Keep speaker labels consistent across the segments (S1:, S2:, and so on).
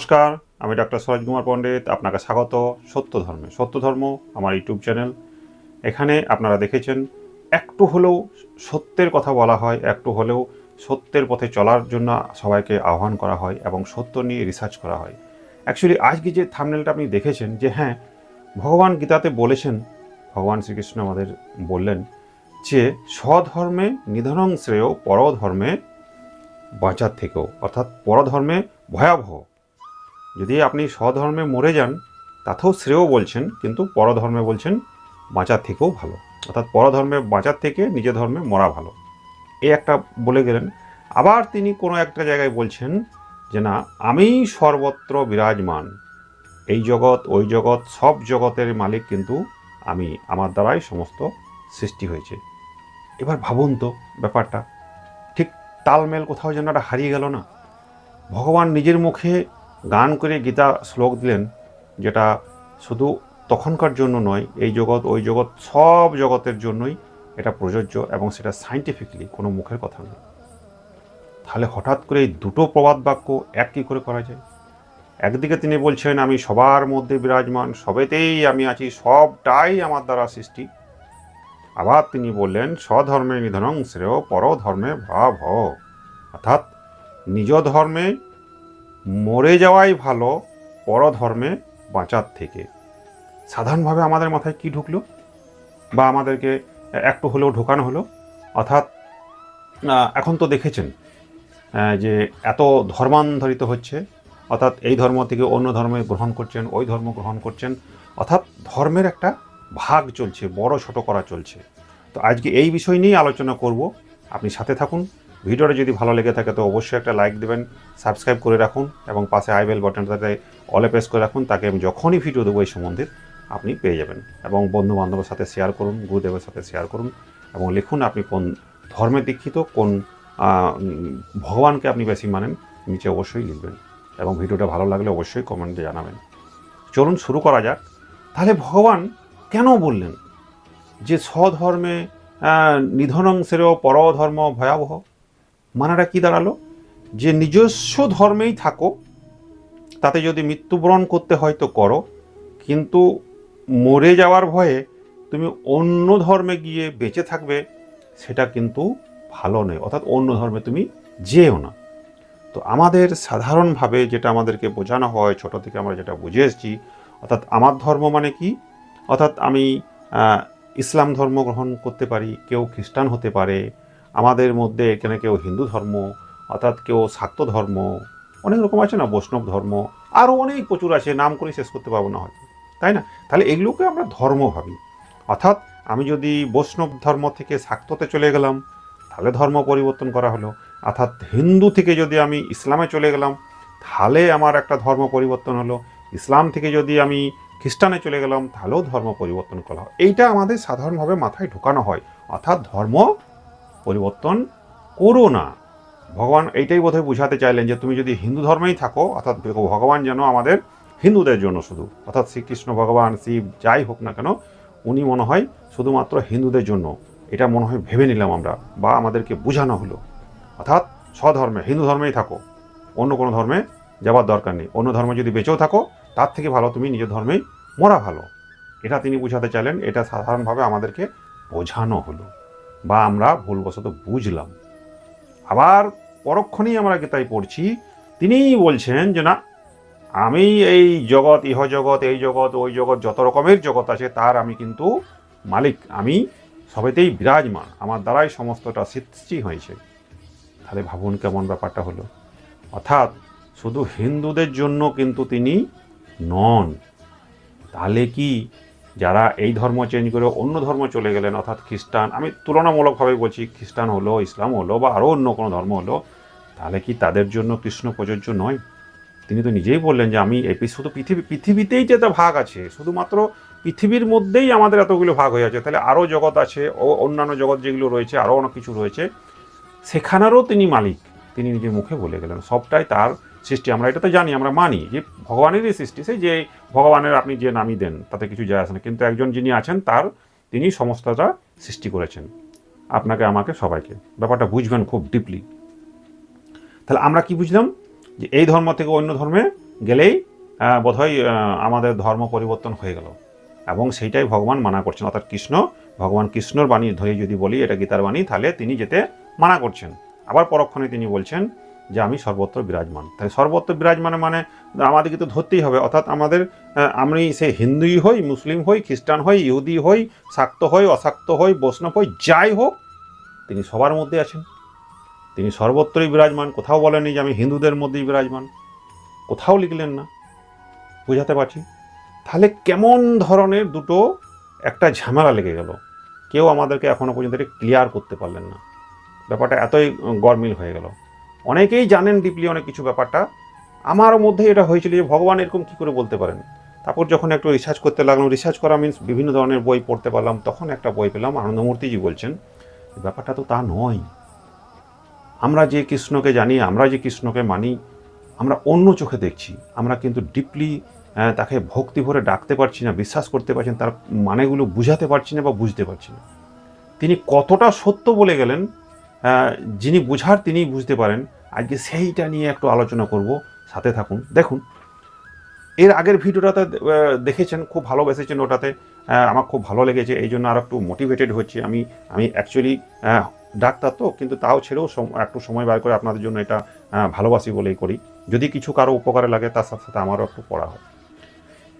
S1: নমস্কার, আমি ডক্টর সরোজ কুমার পণ্ডিত, আপনাকে স্বাগত সত্য ধর্মে। সত্য ধর্ম আমার ইউটিউব চ্যানেল। এখানে আপনারা দেখেছেন, একটু হলেও সত্যের কথা বলা হয়, একটু হলেও সত্যের পথে চলার জন্য সবাইকে আহ্বান করা হয় এবং সত্য নিয়ে রিসার্চ করা হয়। অ্যাকচুয়ালি আজকে যে থামনেলটা আপনি দেখেছেন, যে হ্যাঁ ভগবান গীতাতে বলেছেন, ভগবান শ্রীকৃষ্ণ আমাদের বললেন যে, স্বধর্মে নিধনং শ্রেয়, পরধর্মে বাঁচার থেকেও, অর্থাৎ পরধর্মে ভয়াবহ। যদি আপনি স্বধর্মে মরে যান, তাতেও শ্রেয় বলছেন, কিন্তু পরধর্মে বলছেন বাঁচার থেকেও ভালো। অর্থাৎ পরধর্মে বাঁচার থেকে নিজের ধর্মে মরা ভালো। এই একটা বলে গেলেন। আবার তিনি কোনো একটা জায়গায় বলছেন যে, না, আমি সর্বত্র বিরাজমান। এই জগৎ, ওই জগৎ, সব জগতের মালিক কিন্তু আমি। আমার দ্বারাই সমস্ত সৃষ্টি হয়েছে। এবার ভাবুন তো ব্যাপারটা। ঠিক তালমেল কোথাও যেন একটা হারিয়ে গেল না। ভগবান নিজের মুখে গান করে গীতা শ্লোক দিলেন, যেটা শুধু তখনকার জন্য নয়, এই জগৎ, ওই জগৎ, সব জগতের জন্যই এটা প্রযোজ্য এবং সেটা সাইন্টিফিকলি কোনো মুখের কথা নয়। তাহলে হঠাৎ করে এই দুটো প্রবাদ বাক্য এক কী করে করা যায়? একদিকে তিনি বলছেন, আমি সবার মধ্যে বিরাজমান, সবেতেই আমি আছি, সবটাই আমার দ্বারা সৃষ্টি। আবার তিনি বললেন, স্বধর্মে নিধনং শ্রেয়, পরধর্মে ভাব অর্থাৎ নিজ ধর্মে মরে যাওয়াই ভালো পরধর্মে বাঁচার থেকে। সাধারণভাবে আমাদের মাথায় কি ঢুকলো? বা আমাদেরকে একটু হলেও ঢোকানো হলো? অর্থাৎ এখন তো দেখেছেন যে এত ধর্মান্তরিত হচ্ছে। অর্থাৎ এই ধর্ম থেকে অন্য ধর্মে গ্রহণ করছেন, ওই ধর্ম গ্রহণ করছেন। অর্থাৎ ধর্মের একটা ভাগ চলছে, বড় ছোট করা চলছে। তো আজকে এই বিষয় নিয়েই আলোচনা করব। আপনি সাথে থাকুন ভিডিওটা যদি ভালো লেগে থাকে তো অবশ্যই একটা লাইক দেবেন সাবস্ক্রাইব করে রাখুন এবং পাশে আইবেল বাটনটাতে অলে প্রেস করে রাখুন তাকে আমি যখনই ভিডিও দেবো এই সম্বন্ধে আপনি পেয়ে যাবেন। এবং বন্ধু বান্ধবের সাথে শেয়ার করুন গুরুদেবের সাথে শেয়ার করুন এবং লিখুন আপনি কোন ধর্মে দীক্ষিত কোন ভগবানকে আপনি বেশি মানেন নিচে অবশ্যই লিখবেন এবং ভিডিওটা ভালো লাগলে অবশ্যই কমেন্টে জানাবেন। চলুন শুরু করা যাক। তাহলে ভগবান কেন বললেন যে স্বধর্মে আহ, নিধনং শ্রেয় পরধর্ম ভয়াবহ? মানাটা কি দাঁড়াল? যে নিজস্ব ধর্মেই থাকো, তাতে যদি মৃত্যুবরণ করতে হয় তো করো, কিন্তু মরে যাওয়ার ভয়ে তুমি অন্য ধর্মে গিয়ে বেঁচে থাকবে, সেটা কিন্তু ভালো নয়। অর্থাৎ অন্য ধর্মে তুমি যেও না। তো আমাদের সাধারণভাবে যেটা আমাদেরকে বোঝানো হয়, ছোট থেকে আমরা যেটা বুঝে এসেছি, অর্থাৎ আমার ধর্ম মানে কি? অর্থাৎ আমি ইসলাম ধর্ম গ্রহণ করতে পারি, কেউ খ্রিস্টান হতে পারে আমাদের মধ্যে এখানে কেউ হিন্দু ধর্ম, অর্থাৎ কেউ শাক্ত ধর্ম, অনেক রকম আছে না, বৈষ্ণব ধর্ম আরও অনেক প্রচুর আছে, নাম করে শেষ করতে পারব না হয়তো, তাই না? তাহলে এগুলোকে আমরা ধর্ম ভাবি। অর্থাৎ আমি যদি বৈষ্ণব ধর্ম থেকে শাক্ততে চলে গেলাম, তাহলে ধর্ম পরিবর্তন করা হলো। অর্থাৎ হিন্দু থেকে যদি আমি ইসলামে চলে গেলাম, তাহলে আমার একটা ধর্ম পরিবর্তন হলো। ইসলাম থেকে যদি আমি খ্রিস্টানে চলে গেলাম, তাহলেও ধর্ম পরিবর্তন করা হয়। এইটা আমাদের সাধারণভাবে মাথায় ঢোকানো হয়। অর্থাৎ ধর্ম পরিবর্তন করো না। ভগবান এইটাই বোধহয় বুঝাতে চাইলেন যে তুমি যদি হিন্দু ধর্মেই থাকো, অর্থাৎ ভগবান যেন আমাদের হিন্দুদের জন্য শুধু, অর্থাৎ শ্রীকৃষ্ণ ভগবান, শিব যাই হোক না কেন, উনি মনে হয় শুধুমাত্র হিন্দুদের জন্য। এটা মনে হয় ভেবে নিলাম আমরা, বা আমাদেরকে বোঝানো হলো। অর্থাৎ স্বধর্মে, হিন্দু ধর্মেই থাকো, অন্য কোনো ধর্মে যাবার দরকার নেই। অন্য ধর্মে যদি বেঁচেও থাকো, তার থেকে ভালো তুমি নিজের ধর্মেই মরা ভালো। এটা তিনি বুঝাতে চাইলেন, এটা সাধারণভাবে আমাদেরকে বোঝানো হলো। বা আমরা ভুলবশত বুঝলাম। আবার পরক্ষণেই আমরা গীতায় পড়ছি? তিনিই বলছেন যে না, আমি এই জগৎ, ইহ জগৎ, এই জগৎ, ওই জগৎ, যত রকমের জগৎ আছে তার আমি কিন্তু মালিক। আমি সবেতেই বিরাজমান, আমার দ্বারাই সমস্তটা সৃষ্টি হয়েছে। তাহলে ভাবুন কেমন ব্যাপারটা হলো। অর্থাৎ শুধু হিন্দুদের জন্য কিন্তু তিনি নন। তাহলে কি যারা এই ধর্ম চেঞ্জ করে অন্য ধর্ম চলে গেলেন, অর্থাৎ খ্রিস্টান, আমি তুলনামূলকভাবে বলছি খ্রিস্টান হলো, ইসলাম হলো, বা আরও অন্য কোনো ধর্ম হলো, তাহলে কি তাদের জন্য কৃষ্ণ প্রযোজ্য নয়? তিনি তো নিজেই বললেন যে আমি এপি শুধু পৃথিবী, পৃথিবীতেই যে একটা ভাগ আছে, শুধুমাত্র পৃথিবীর মধ্যেই আমাদের এতগুলো ভাগ হয়ে আছে, তাহলে আরও জগৎ আছে, ও অন্যান্য জগৎ যেগুলো রয়েছে, আরও অনেক কিছু রয়েছে, সেখানেরও তিনি মালিক। তিনি নিজের মুখে বলে গেলেন, সবটাই তার সৃষ্টি, আমরা এটা তো জানি, আমরা মানি যে ভগবানেরই সৃষ্টি। সেই যে ভগবানের আপনি যে নামই দেন, তাতে কিছু যায় আসে না। কিন্তু একজন যিনি আছেন, তার তিনি সমস্তটা সৃষ্টি করেছেন। আপনাকে, আমাকে, সবাইকে। ব্যাপারটা বুঝবেন খুব ডিপলি তাহলে আমরা কি বুঝলাম? যে এই ধর্ম থেকে অন্য ধর্মে গেলেই বোধহয় আমাদের ধর্ম পরিবর্তন হয়ে গেল। এবং সেইটাই ভগবান মানা করছেন। অর্থাৎ কৃষ্ণ, ভগবান কৃষ্ণর বাণী ধরে যদি বলি, এটা গীতার বাণী, তাহলে তিনি যেতে মানা করছেন। আবার পরক্ষণে তিনি বলছেন যে আমি সর্বত্র বিরাজমান। তাই সর্বত্র বিরাজমান মানে আমাদেরকে তো ধরতেই হবে। অর্থাৎ আমাদের আমি সে হিন্দুই হই, মুসলিম হই, খ্রিস্টান হই, ইহুদি হই, শাক্ত হই, অশাক্ত হই, বৈষ্ণব হই, যাই হোক, তিনি সবার মধ্যে আছেন। তিনি সর্বত্রই বিরাজমান। কোথাও বলেননি যে আমি হিন্দুদের মধ্যেই বিরাজমান। কোথাও লিখলেন না। বুঝাতে পারছি? তাহলে কেমন ধরনের দুটো একটা ঝামেলা লেগে গেল। কেউ আমাদেরকে এখনও পর্যন্ত ক্লিয়ার করতে পারলেন না। ব্যাপারটা এতই গরমিল হয়ে গেল। অনেকেই জানেন ডিপলি অনেক কিছু ব্যাপারটা। আমার মধ্যে এটা হয়েছিল যে ভগবান এরকম কী করে বলতে পারেন? তারপর যখন একটু রিসার্চ করতে লাগলাম রিসার্চ করা মিন্স বিভিন্ন ধরনের বই পড়তে পারলাম, তখন একটা বই পেলাম, আনন্দমূর্তিজি বলছেন, ব্যাপারটা তো তা নয়। আমরা যে কৃষ্ণকে জানি, আমরা যে কৃষ্ণকে মানি, আমরা অন্য চোখে দেখছি। আমরা কিন্তু ডিপলি তাকে ভক্তি ভরে ডাকতে পারছি না, বিশ্বাস করতে পারছেন তার মানেগুলো বুঝাতে পারছি না বা বুঝতে পারছি না। তিনি কতটা সত্য বলে গেলেন যিনি বুঝার তিনিই বুঝতে পারেন। আজকে সেইটা নিয়ে একটু আলোচনা করব। সাথে থাকুন। দেখুন, এর আগের ভিডিওটাতে দেখেছেন, খুব ভালোবেসেছেন ওটাতে। আমার খুব ভালো লেগেছে। এই জন্য আর একটু মোটিভেটেড হচ্ছে আমি। আমি অ্যাকচুয়ালি ডাক্তার তো, কিন্তু তাও ছেড়েও একটু সময় বার করে আপনাদের জন্য এটা ভালোবাসি বলেই করি। যদি কিছু কারও উপকারে লাগে, তার সাথে সাথে আমারও একটু পড়া হয়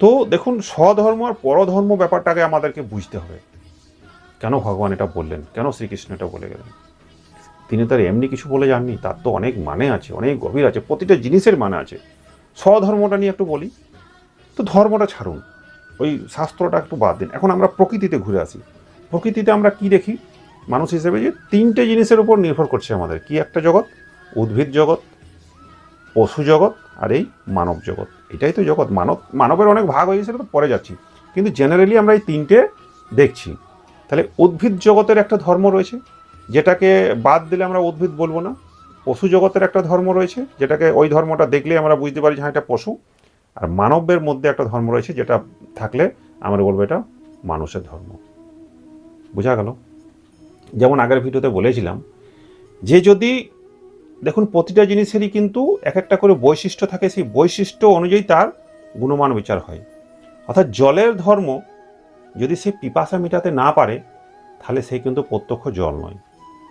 S1: তো দেখুন, স্বধর্ম আর পরধর্ম ব্যাপারটাকে আমাদেরকে বুঝতে হবে। কেন ভগবান এটা বললেন? কেন শ্রীকৃষ্ণ এটা বলে গেলেন? তিনি তার এমনি কিছু বলে যাননি, তার তো অনেক মানে আছে, অনেক গভীর আছে, প্রতিটা জিনিসের মানে আছে। স্বধর্মটা নিয়ে একটু বলি, তো ধর্মটা ছাড়ুন, ওই শাস্ত্রটা একটু বাদ দিন। এখন আমরা প্রকৃতিতে ঘুরে আসি। প্রকৃতিতে আমরা কি দেখি? মানুষ হিসেবে যে তিনটে জিনিসের উপর নির্ভর করছে আমাদের। কি একটা জগৎ? উদ্ভিদ জগৎ, পশু জগৎ, আর এই মানব জগৎ। এটাই তো জগৎ। মানব, মানবের অনেক ভাগ হয়ে সেটা তো পরে যাচ্ছি। কিন্তু জেনারেলি আমরা এই তিনটে দেখছি। তাহলে উদ্ভিদ জগতের একটা ধর্ম রয়েছে যেটাকে বাদ দিলে আমরা উদ্ভিদ বলব না, পশু জগতের একটা ধর্ম রয়েছে, যেটাকে ওই ধর্মটা দেখলে আমরা বুঝতে পারি যে হ্যাঁ এটা পশু। আর মানবের মধ্যে একটা ধর্ম রয়েছে, যেটা থাকলে আমরা বলব এটা মানুষের ধর্ম। বোঝা গেল? যেমন আগের ভিডিওতে বলেছিলাম যে যদি, দেখুন, প্রতিটা জিনিসেরই কিন্তু এক একটা করে বৈশিষ্ট্য থাকে, সেই বৈশিষ্ট্য অনুযায়ী তার গুণমান বিচার হয়। অর্থাৎ জলের ধর্ম যদি সে পিপাসা মেটাতে না পারে, তাহলে সে কিন্তু প্রত্যক্ষ জল নয়।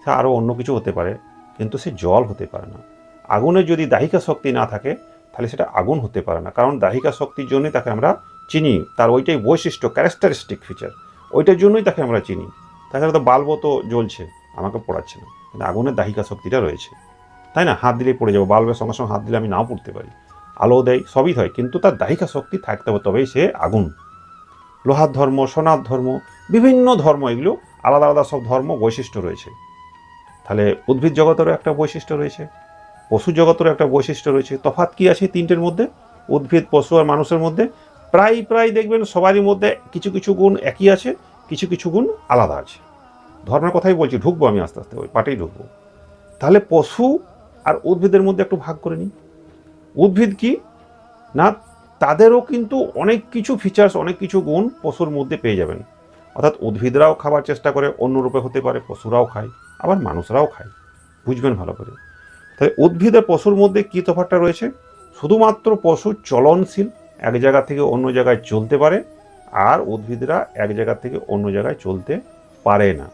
S1: সে আরও অন্য কিছু হতে পারে, কিন্তু সে জল হতে পারে না। আগুনের যদি দাহিকা শক্তি না থাকে, তাহলে সেটা আগুন হতে পারে না। কারণ দাহিকা শক্তির জন্যই তাকে আমরা চিনি। তার ওইটাই বৈশিষ্ট্য ক্যারেক্টারিস্টিক ফিচার ওইটার জন্যই তাকে আমরা চিনি। তাছাড়া তো বাল্ব তো জ্বলছে, আমাকে পড়াচ্ছে না। কিন্তু আগুনের দাহিকা শক্তিটা রয়েছে। তাই না? হাত দিলেই পড়ে যাব। বাল্বের সঙ্গে সঙ্গে হাত দিলে আমি নাও পড়তে পারি। আলো দেয়, সবই হয়। কিন্তু তার দাহিকা শক্তি থাকতে হবে, তবেই সে আগুন। লোহার ধর্ম, সোনার ধর্ম, বিভিন্ন ধর্ম, এগুলো আলাদা আলাদা সব ধর্ম বৈশিষ্ট্য রয়েছে। তাহলে উদ্ভিদ জগতেরও একটা বৈশিষ্ট্য রয়েছে, পশু জগতেরও একটা বৈশিষ্ট্য রয়েছে। তফাৎ কি আছে তিনটের মধ্যে? উদ্ভিদ, পশু আর মানুষের মধ্যে। প্রায় প্রায় দেখবেন সবারই মধ্যে কিছু কিছু গুণ একই আছে, কিছু কিছু গুণ আলাদা আছে। ধর্মের কথাই বলছি, ঢুকবো আমি আস্তে আস্তে, ওই পাটেই ঢুকবো। তাহলে পশু আর উদ্ভিদের মধ্যে একটু ভাগ করে নিই। উদ্ভিদ কি? না, তাদেরও কিন্তু অনেক কিছু ফিচার্স অনেক কিছু গুণ পশুর মধ্যে পেয়ে যাবেন। অর্থাৎ উদ্ভিদরাও খাবার চেষ্টা করে, অন্য রূপে হতে পারে, পশুরাও খায়। আবার মানুষরাও খায়। বুঝবেন ভালো করে। তাহলে উদ্ভিদ আর পশুর মধ্যে কী তফাৎটা রয়েছে? শুধুমাত্র পশু চলনশীল, এক জায়গা থেকে অন্য জায়গায় চলতে পারে, আর উদ্ভিদরা এক জায়গা থেকে অন্য জায়গায় চলতে পারে না।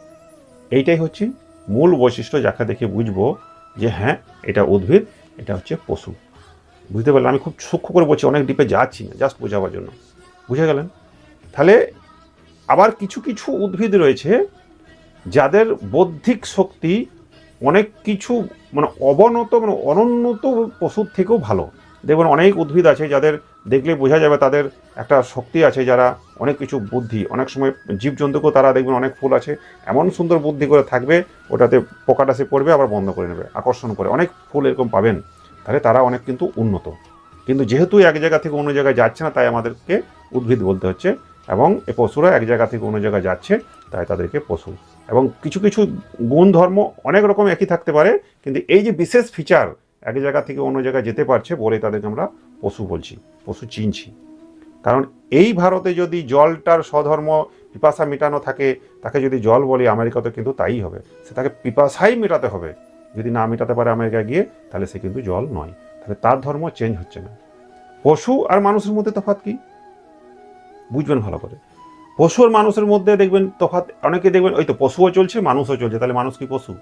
S1: এইটাই হচ্ছে মূল বৈশিষ্ট্য যাকে দেখে বুঝব যে হ্যাঁ এটা উদ্ভিদ, এটা হচ্ছে পশু। বুঝতে পারলাম আমি খুব সূক্ষ্ম করে বলছি, অনেক ডিপে যাচ্ছি না জাস্ট বোঝাবার জন্য। বুঝে গেলেন? তাহলে আবার কিছু কিছু উদ্ভিদ রয়েছে যাদের বৌদ্ধিক শক্তি অনেক কিছু মানে অবনত মানে অনুন্নত পশুর থেকেও ভালো। দেখবেন অনেক উদ্ভিদ আছে যাদের দেখলে বোঝা যাবে তাদের একটা শক্তি আছে যারা অনেক কিছু বুদ্ধি, অনেক সময় জীবজন্তুকেও তারা দেখবেন অনেক ফুল আছে, এমন সুন্দর বুদ্ধি করে থাকবে, ওটাতে পোকাটা সে পড়বে, আবার বন্ধ করে নেবে, আকর্ষণ করে। অনেক ফুল এরকম পাবেন, তাহলে তারা অনেক কিন্তু উন্নত। কিন্তু যেহেতু এক জায়গা থেকে অন্য জায়গায় যাচ্ছে না, তাই আমাদেরকে উদ্ভিদ বলতে হচ্ছে, এবং এ পশুরা এক জায়গা থেকে অন্য জায়গায় যাচ্ছে, তাই তাদেরকে পশু এবং কিছু কিছু গুণ ধর্ম অনেক রকম একই থাকতে পারে, কিন্তু এই যে বিশেষ ফিচার এক জায়গা থেকে অন্য জায়গায় যেতে পারছে বলে তাদেরকে আমরা পশু বলছি, পশু চিনছি। কারণ এই ভারতে যদি জলটার স্বধর্ম পিপাসা মেটানো থাকে, তাকে যদি জল বলি, আমেরিকাতে কিন্তু তাই হবে। সে তাকে পিপাসাই মেটাতে হবে। যদি না মেটাতে পারে আমেরিকায় গিয়ে, তাহলে সে কিন্তু জল নয়। তাহলে তার ধর্ম চেঞ্জ হচ্ছে না। পশু আর মানুষের মধ্যে তফাৎ কি? বুঝবেন ভালো করে। পশু আর মানুষের মধ্যে দেখবেন তফাৎ, অনেকে দেখবেন ওই তো পশুও চলছে, মানুষও চলছে। তাহলে মানুষ কি পশু?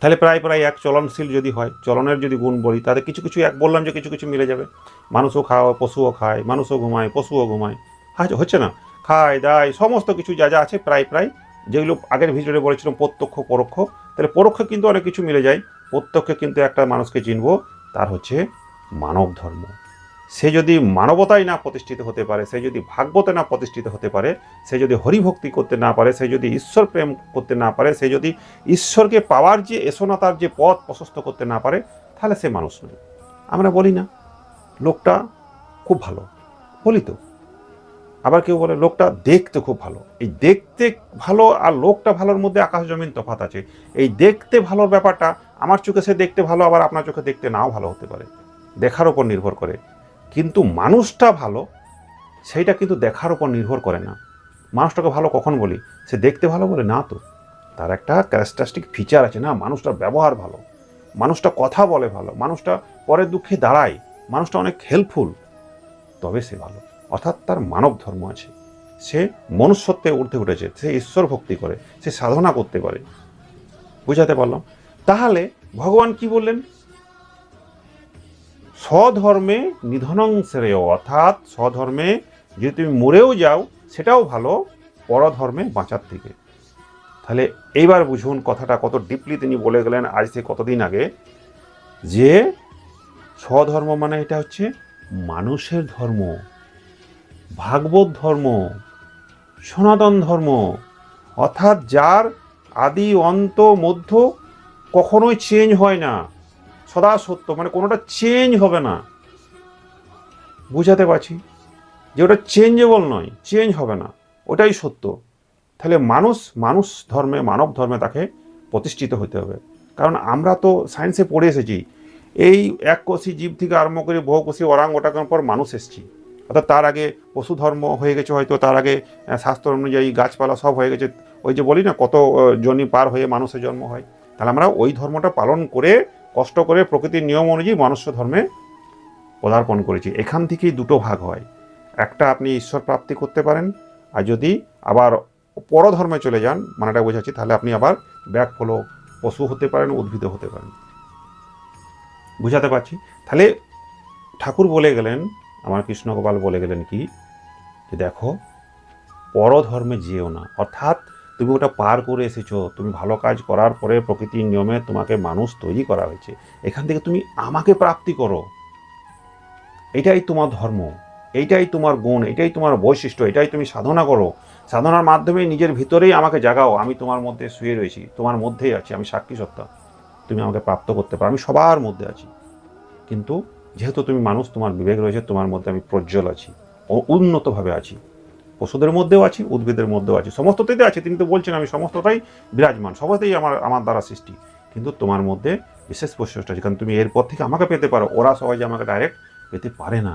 S1: তাহলে প্রায় প্রায় এক চলনশীল যদি হয়, চলনের যদি গুণ বলি তাতে কিছু কিছু এক বললাম যে কিছু কিছু মিলে যাবে। মানুষও খাওয়া পশুও খায়, মানুষও ঘুমায়, পশুও ঘুমায়। হ্যাঁ হচ্ছে না? খায়, দায়, সমস্ত কিছু যা যা আছে প্রায় প্রায় যেগুলো আগের ভিডিওতে বলেছিলাম, প্রত্যক্ষ, পরোক্ষ। তাহলে পরোক্ষ কিন্তু অনেক কিছু মিলে যায়। প্রত্যক্ষে কিন্তু একটা মানুষকে চিনব, তার হচ্ছে মানব ধর্ম সে যদি মানবতায় না প্রতিষ্ঠিত হতে পারে, সে যদি ভাগবতে না প্রতিষ্ঠিত হতে পারে, সে যদি হরিভক্তি করতে না পারে, সে যদি ঈশ্বর প্রেম করতে না পারে, সে যদি ঈশ্বরকে পাওয়ার যে এসনতার যে পথ প্রশস্ত করতে না পারে, তাহলে সে মানুষ নয়। আমরা বলি না, লোকটা খুব ভালো, বলি তো। আবার কেউ বলে, লোকটা দেখতে খুব ভালো। এই দেখতে ভালো আর লোকটা ভালোর মধ্যে আকাশ জমিন তফাত আছে। এই দেখতে ভালোর ব্যাপারটা, আমার চোখে সে দেখতে ভালো, আবার আপনার চোখে দেখতে নাও ভালো হতে পারে। দেখার ওপর নির্ভর করে। কিন্তু মানুষটা ভালো, সেইটা কিন্তু দেখার ওপর নির্ভর করে না। মানুষটাকে ভালো কখন বলি? সে দেখতে ভালো বলে না তো। তার একটা ক্যারেক্টারিস্টিক ফিচার আছে না, মানুষটার ব্যবহার ভালো, মানুষটা কথা বলে ভালো, মানুষটা পরের দুঃখে দাঁড়ায়, মানুষটা অনেক হেল্পফুল তবে সে ভালো। অর্থাৎ তার মানব ধর্ম আছে। সে মনুষ্যত্বে উঠতে উঠেছে, সে ঈশ্বর ভক্তি করে, সে সাধনা করতে পারে। বুঝাতে পারলাম? তাহলে ভগবান কি বললেন? স্বধর্মে নিধনং শ্রেয়, অর্থাৎ স্বধর্মে যদি তুমি মরেও যাও, সেটাও ভালো, পরধর্মে বাঁচার থেকে। তাহলে এইবার বুঝুন কথাটা কত ডিপলি তিনি বলে গেলেন আজ থেকে কতদিন আগে, যে স্বধর্ম মানে এটা হচ্ছে মানুষের ধর্ম, ভাগবত ধর্ম, সনাতন ধর্ম, অর্থাৎ যার আদি, অন্ত, মধ্য কখনোই চেঞ্জ হয় না। সদা সত্য মানে কোনোটা চেঞ্জ হবে না। বুঝাতে পারছি? যে ওটা চেঞ্জেবল নয় চেঞ্জ হবে না ওটাই সত্য। তাহলে মানুষ মানুষ ধর্মে মানব ধর্মে তাকে প্রতিষ্ঠিত হতে হবে। কারণ আমরা তো সায়েন্সে পড়ে এসেছি এই এক কোষী জীব থেকে আরম্ভ করে বহু কোষী ওরাং ওটাকার পর মানুষ এসেছি। অর্থাৎ তার আগে পশু ধর্ম হয়ে গেছে হয়তো তার আগে স্বাস্থ্য অনুযায়ী গাছপালা সব হয়ে গেছে। ওই যে বলি না কত আহ, জনি পার হয়ে মানুষের জন্ম হয়। তাহলে আমরা ওই ধর্মটা পালন করে কষ্ট করে প্রকৃতির নিয়ম অনুযায়ী মনুষ্য ধর্মে পদার্পণ করেছি। এখান থেকেই দুটো ভাগ হয়। একটা আপনি ঈশ্বর প্রাপ্তি করতে পারেন, আর যদি আবার পরধর্মে চলে যান, মানেটা বোঝাচ্ছি, তাহলে আপনি আবার ব্যাক ফলো পশু হতে পারেন, উদ্ভিদ হতে পারেন। বুঝাতে পারছি? তাহলে ঠাকুর বলে গেলেন, আমার কৃষ্ণগোপাল বলে গেলেন কি, যে দেখো, পরধর্মে যেও না। অর্থাৎ তুমি ওটা পার করে এসেছ, তুমি ভালো কাজ করার পরে প্রকৃতির নিয়মে তোমাকে মানুষ তৈরি করা হয়েছে। এখান থেকে তুমি আমাকে প্রাপ্তি করো। এটাই তোমার ধর্ম এইটাই তোমার গুণ, এটাই তোমার বৈশিষ্ট্য, এটাই তুমি সাধনা করো। সাধনার মাধ্যমে নিজের ভিতরেই আমাকে জাগাও। আমি তোমার মধ্যে শুয়ে রয়েছি, তোমার মধ্যেই আছি, আমি সাক্ষী সত্তা। তুমি আমাকে প্রাপ্ত করতে পারো, আমি সবার মধ্যে আছি। কিন্তু যেহেতু তুমি মানুষ, তোমার বিবেক রয়েছে, তোমার মধ্যে আমি প্রজ্জ্বল আছি, ও উন্নতভাবে আছি। পশুদের মধ্যেও আছি, উদ্ভিদের মধ্যেও আছি। সমস্ততেই আছে, তিনি তো বলছেন আমি সমস্তটাই বিরাজমান, সমস্তই আমার আমার দ্বারা সৃষ্টি। কিন্তু তোমার মধ্যে বিশেষ বৈশিষ্ট্য আছে, কারণ তুমি এরপর থেকে আমাকে পেতে পারো, ওরা যে আমাকে ডাইরেক্ট পেতে পারে না।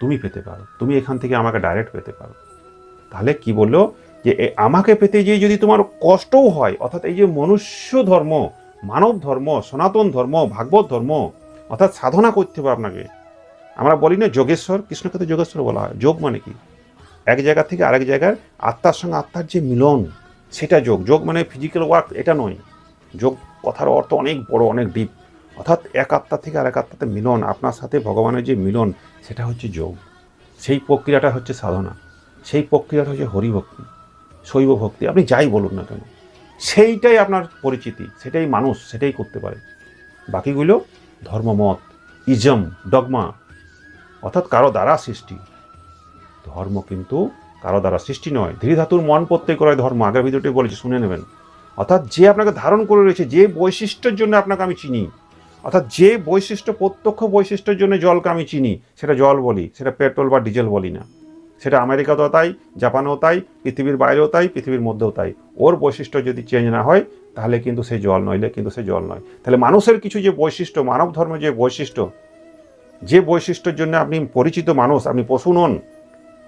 S1: তুমি পেতে পারো, তুমি এখান থেকে আমাকে ডাইরেক্ট পেতে পারো। তাহলে কি বলল? যে আমাকে পেতে গিয়ে যদি তোমার কষ্টও হয়, অর্থাৎ এই যে মনুষ্য ধর্ম, মানব ধর্ম, সনাতন ধর্ম, ভাগবত ধর্ম, অর্থাৎ সাধনা করতে হবে আপনাকে। আমরা বলি না যোগেশ্বর, কৃষ্ণকে তো যোগেশ্বর বলা হয়। যোগ মানে কি? এক জায়গা থেকে আরেক জায়গার আত্মার সঙ্গে আত্মার যে মিলন, সেটা যোগ। যোগ মানে ফিজিক্যাল ওয়ার্ক এটা নয়। যোগ কথার অর্থ অনেক বড়, অনেক ডিপ অর্থাৎ এক আত্মা থেকে আরেক আত্মাতে মিলন, আপনার সাথে ভগবানের যে মিলন, সেটা হচ্ছে যোগ। সেই প্রক্রিয়াটা হচ্ছে সাধনা। সেই প্রক্রিয়াটা হচ্ছে হরিভক্তি, শৈব ভক্তি, আপনি যাই বলুন না কেন। সেইটাই আপনার পরিচিতি, সেটাই মানুষ, সেটাই করতে পারে। বাকিগুলো ধর্মমত ইজম ডগমা অর্থাৎ কারও দ্বারা সৃষ্টি। ধর্ম কিন্তু কারও দ্বারা সৃষ্টি নয়। ধীরে ধাতুর মন প্রত্যেক করে ধর্ম। আগের ভিডিওটি বলেছি, শুনে নেবেন। অর্থাৎ যে আপনাকে ধারণ করে রয়েছে, যে বৈশিষ্ট্যের জন্য আপনাকে আমি চিনি, অর্থাৎ যে বৈশিষ্ট্য, প্রত্যক্ষ বৈশিষ্ট্যের জন্য জলকে আমি চিনি, সেটা জল বলি, সেটা পেট্রোল বা ডিজেল বলি না। সেটা আমেরিকাতেও তাই, জাপানেও তাই, পৃথিবীর বাইরেও তাই, পৃথিবীর মধ্যেও তাই। ওর বৈশিষ্ট্য যদি চেঞ্জ না হয়, তাহলে কিন্তু সে জল নইলে কিন্তু সে জল নয়। তাহলে মানুষের কিছু যে বৈশিষ্ট্য মানব ধর্মের যে বৈশিষ্ট্য, যে বৈশিষ্ট্যের জন্য আপনি পরিচিত মানুষ, আপনি পশু নন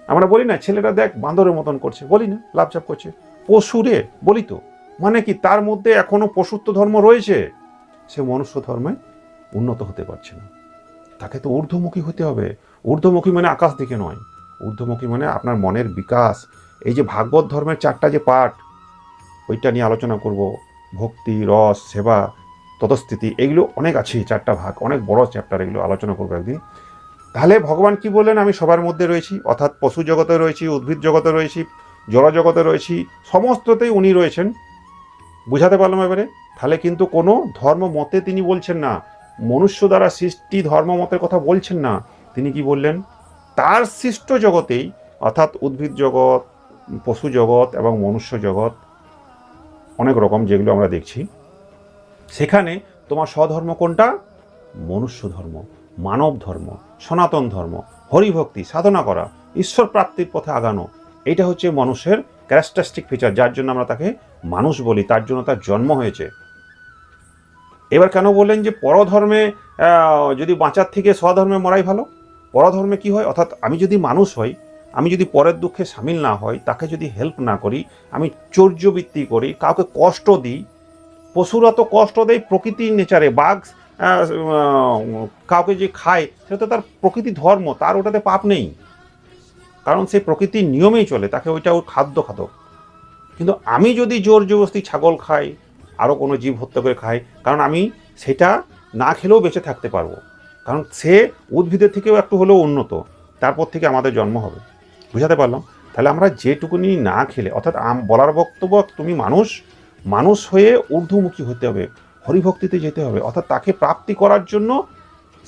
S1: আমরা বলি না, ছেলেটা দেখ বান্দরের মতন করছে, বলি না লাভচাপ করছে। পশুরে, বলি তো মানে কি তার মধ্যে এখনও পশুত্ব ধর্ম রয়েছে? সে মনুষ্য ধর্মে উন্নত হতে পারছে না। তাকে তো ঊর্ধ্বমুখী হতে হবে। ঊর্ধ্বমুখী মানে আকাশ দিকে নয়। ঊর্ধ্বমুখী মানে আপনার মনের বিকাশ। এই যে ভাগবত ধর্মের চারটা যে পাঠ, ওইটা নিয়ে আলোচনা করব। ভক্তি, রস, সেবা ততস্থিতি এগুলো অনেক আছে চারটা ভাগ, অনেক বড় চ্যাপ্টার এগুলো আলোচনা করব একদিন। তাহলে ভগবান কি বললেন? আমি সবার মধ্যে রয়েছি, অর্থাৎ পশু জগতে রয়েছি, উদ্ভিদ জগতে রয়েছি, জল জগতে রয়েছি, সমস্ততেই উনি রয়েছেন। বুঝাতে পারলাম এবারে? তাহলে কিন্তু কোনো ধর্ম মতে তিনি বলছেন না। মনুষ্য দ্বারা সৃষ্টি ধর্ম মতের কথা বলছেন না। তিনি কি বললেন? তার সৃষ্ট জগতেই, অর্থাৎ উদ্ভিদ জগৎ, পশু জগৎ এবং মনুষ্য জগৎ, অনেক রকম যেগুলো আমরা দেখছি। সেখানে তোমার স্বধর্ম কোনটা? মনুষ্য ধর্ম, মানব ধর্ম। সনাতন ধর্ম, হরিভক্তি, সাধনা করা ঈশ্বর প্রাপ্তির পথে আগানো এটা হচ্ছে মানুষের ক্যারেক্টারিস্টিক ফিচার, যার জন্য আমরা তাকে মানুষ বলি, তার জন্য তার জন্ম হয়েছে। এবার কেন বললেন যে পরধর্মে যদি বাঁচার থেকে স্বধর্মে মরাই ভালো? পরধর্মে কি হয়? অর্থাৎ আমি যদি মানুষ হই, আমি যদি পরের দুঃখে সামিল না হই, তাকে যদি হেল্প না করি, আমি চৌর্যবৃত্তি করি, কাউকে কষ্ট দিই, পশুরা তো কষ্ট দেয় প্রকৃতির নেচারে বাঘ কাউকে যে খায় সেটা তো তার প্রকৃতি ধর্ম, তার ওটাতে পাপ নেই। কারণ সে প্রকৃতির নিয়মেই চলে, তাকে ওইটা ওর খাদ্য খাদক কিন্তু আমি যদি জোর জবরদস্তি ছাগল খাই আরও কোনো জীব হত্যা করে খাই, কারণ আমি সেটা না খেলেও বেঁচে থাকতে পারব। কারণ সে উদ্ভিদের থেকেও একটু হলেও উন্নত, তারপর থেকে আমাদের জন্ম হবে। বুঝাতে পারলাম? তাহলে আমরা যেটুকুনি না খেলে, অর্থাৎ বলার বক্তব্য, তুমি মানুষ মানুষ হয়ে ঊর্ধ্বমুখী হতে হবে। হরিভক্তিতে যেতে হবে, অর্থাৎ তাকে প্রাপ্তি করার জন্য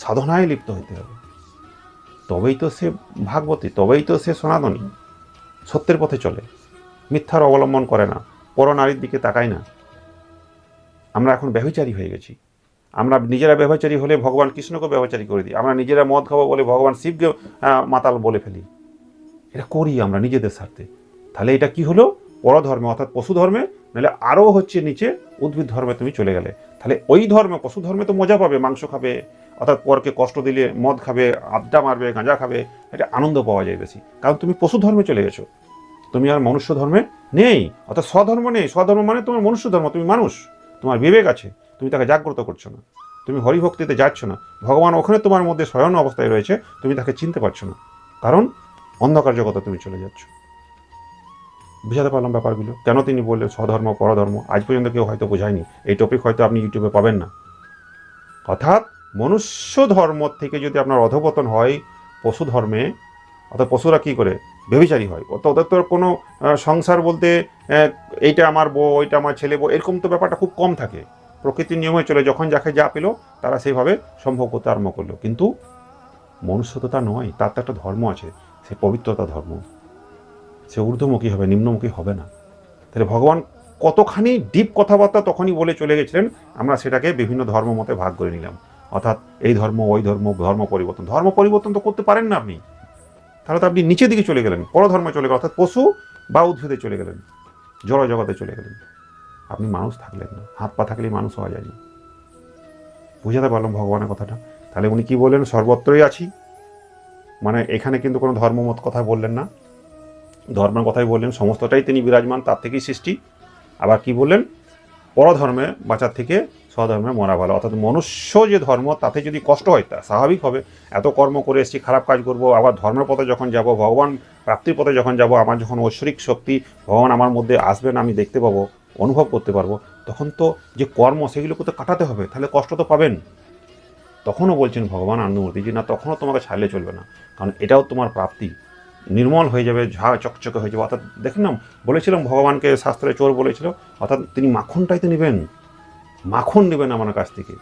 S1: সাধনায় লিপ্ত হতে হবে। তবেই তো সে ভাগবতী, তবেই তো সে সনাতনী। সত্যের পথে চলে, মিথ্যার অবলম্বন করে না, পরনারীর দিকে তাকায় না। আমরা এখন ব্যভিচারী হয়ে গেছি। আমরা নিজেরা ব্যবচারী হলে ভগবান কৃষ্ণকে ব্যবচারী করে দিই। আমরা নিজেরা মদ খাব বলে ভগবান শিবকে মাতাল বলে ফেলি। এটা করি আমরা নিজেদের স্বার্থে। তাহলে এটা কি হলো? পরধর্মে, অর্থাৎ পশু ধর্মে নাহলে আরও হচ্ছে নিচে উদ্ভিদ ধর্মে তুমি চলে গেলে। তাহলে ওই ধর্মে, পশু ধর্মে তো মজা পাবে, মাংস খাবে, অর্থাৎ পরকে কষ্ট দিলে মদ খাবে, আড্ডা মারবে, গাঁজা খাবে, এটা আনন্দ পাওয়া যায় বেশি। কারণ তুমি পশু ধর্মে চলে গেছো। তুমি আর মনুষ্য ধর্মে নেই, অর্থাৎ স্বধর্ম নেই। স্বধর্ম মানে তোমার মনুষ্য ধর্ম, তুমি মানুষ, তোমার বিবেক আছে, তুমি তাকে জাগ্রত করছ না। তুমি হরিভক্তিতে যাচ্ছ না। ভগবান ওখানে তোমার মধ্যে স্বয়ন অবস্থায় রয়েছে, তুমি তাকে চিনতে পারছ না। কারণ অন্ধকার জগতে তুমি চলে যাচ্ছ। বুঝাতে পারলাম ব্যাপারগুলো। কেন তিনি বললেন স্বধর্ম, পরধর্ম? আজ পর্যন্ত কেউ হয়তো বোঝায়নি। এই টপিক হয়তো আপনি ইউটিউবে পাবেন না। অর্থাৎ মনুষ্য ধর্ম থেকে যদি আপনার অধপতন হয়, পশু ধর্মে, অর্থাৎ পশুরা কী করে? বেবিচারী হয়। অত ওদের তো কোনো সংসার বলতে এইটা আমার বউ, ওইটা আমার ছেলে বউ, এরকম তো ব্যাপারটা খুব কম থাকে। প্রকৃতির নিয়মে চলে, যখন যাকে যা পেল, তারা সেইভাবে সম্ভব করতে আরম্ভ করল। কিন্তু মনুষ্য তো তা নয়, তার তো একটা ধর্ম আছে, সে পবিত্রতা ধর্ম। সে ঊর্ধ্বমুখী হবে, নিম্নমুখী হবে না। তাহলে ভগবান কতখানি ডিপ কথাবার্তা তখনই বলে চলে গেছিলেন, আমরা সেটাকে বিভিন্ন ধর্ম মতে ভাগ করে নিলাম। অর্থাৎ এই ধর্ম, ওই ধর্ম ধর্ম পরিবর্তন। ধর্ম পরিবর্তন তো করতে পারেন না আপনি। তাহলে তো আপনি নিচের দিকে চলে গেলেন, পরধর্মে চলে গেলেন, অর্থাৎ পশু বা উদ্ভিদে চলে গেলেন জড় জগতে চলে গেলেন। আপনি মানুষ থাকলেন না, হাত পা থাকলেই মানুষ হওয়া যায় না। বুঝাতে পারলাম ভগবানের কথাটা। তাহলে উনি কি বললেন? সর্বত্রই আছি। মানে এখানে কিন্তু কোনো ধর্মমত কথা বললেন না। ধর্মের কথাই বললেন, সমস্তটাই তিনি বিরাজমান, তার থেকেই সৃষ্টি। আবার কি বললেন? পরধর্মে বাঁচার থেকে স্বধর্মে মরা ভালো। অর্থাৎ মনুষ্য যে ধর্ম, তাতে যদি কষ্ট হয়, তা স্বাভাবিক হবে। এত কর্ম করে এসেছি, খারাপ কাজ করব, আবার ধর্মের পথে যখন যাব, ভগবান প্রাপ্তির পথে যখন যাব, আমার যখন ঐশ্বরিক শক্তি, ভগবান আমার মধ্যে আসবেন আমি দেখতে পাবো, অনুভব করতে পারব, তখন তো যে কর্ম, সেগুলোকে তো কাটাতে হবে, তাহলে কষ্ট তো পাবেন। তখনও বলছেন ভগবান আনন্দমূর্তি, যে না, তখনও তোমাকে ছাড়লে চলবে না, কারণ এটাও তোমার প্রাপ্তি। নির্মল হয়ে যাবে, ঝা চকচকে হয়ে যাবে। অর্থাৎ দেখেন না, বলেছিলাম ভগবানকে শাস্ত্রে চোর বলেছিল, অর্থাৎ তিনি মাখনটাই তো নেবেন। মাখন নেবেন আমার কাছ থেকে।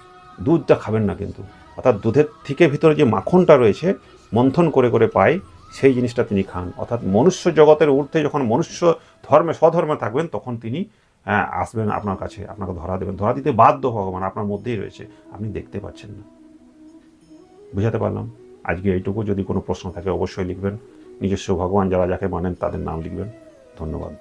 S1: দুধটা খাবেন না কিন্তু। অর্থাৎ দুধের থেকে ভিতরে যে মাখনটা রয়েছে, মন্থন করে করে পায়, সেই জিনিসটা তিনি খান। অর্থাৎ মনুষ্য জগতের ঊর্ধ্বে যখন মনুষ্য ধর্মে, স্বধর্মে থাকবেন, তখন তিনি আসবেন আপনার কাছে, আপনাকে ধরা দেবেন। ধরা দিতে বাধ্য ভগবান, আপনার মধ্যেই রয়েছে। আপনি দেখতে পাচ্ছেন না। বুঝাতে পারলাম? আজকে এইটুকু। যদি কোনো প্রশ্ন থাকে, অবশ্যই লিখবেন। নিজস্ব ভগবান যারা যাকে মানেন তাদের নাম লিখবেন। ধন্যবাদ।